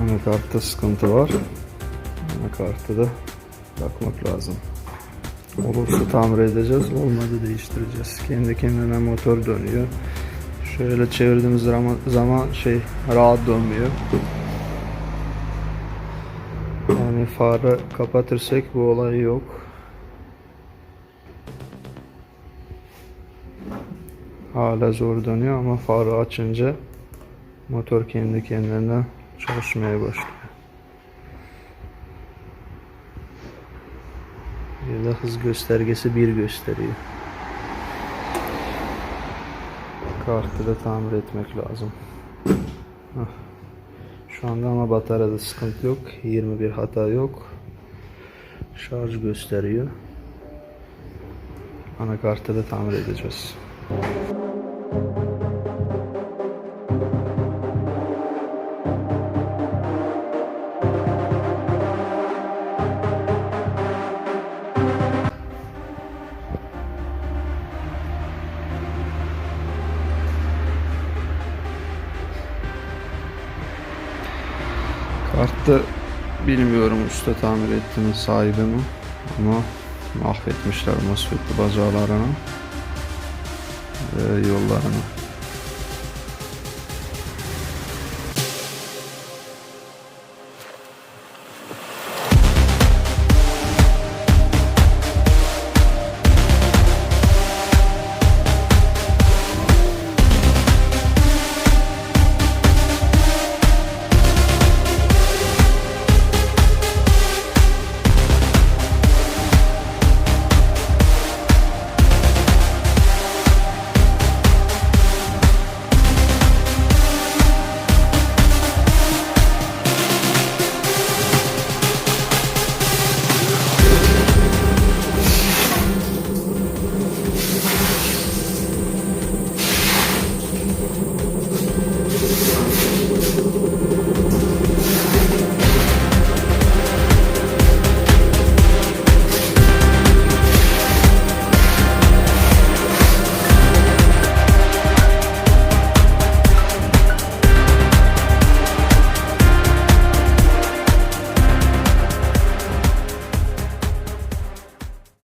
Anakartta sıkıntı var. Anakartta da bakmak lazım. Olursa tamir edeceğiz, olmadı değiştireceğiz. Kendi kendine motor dönüyor. Şöyle çevirdiğimiz zaman şey rahat dönmüyor. Yani farı kapatırsak bu olay yok. Hala zor dönüyor ama farı açınca motor kendi kendine çalışmaya başlıyor. Bir de hız göstergesi bir gösteriyor. Kartı da tamir etmek lazım. Hah. Şu anda ama bataryada sıkıntı yok. 21 hata yok. Şarj gösteriyor. Anakartı da tamir edeceğiz. Kartı bilmiyorum usta tamir etti sahibi mi ama mahvetmişler MOSFET'li bacaklarını ve yollarını.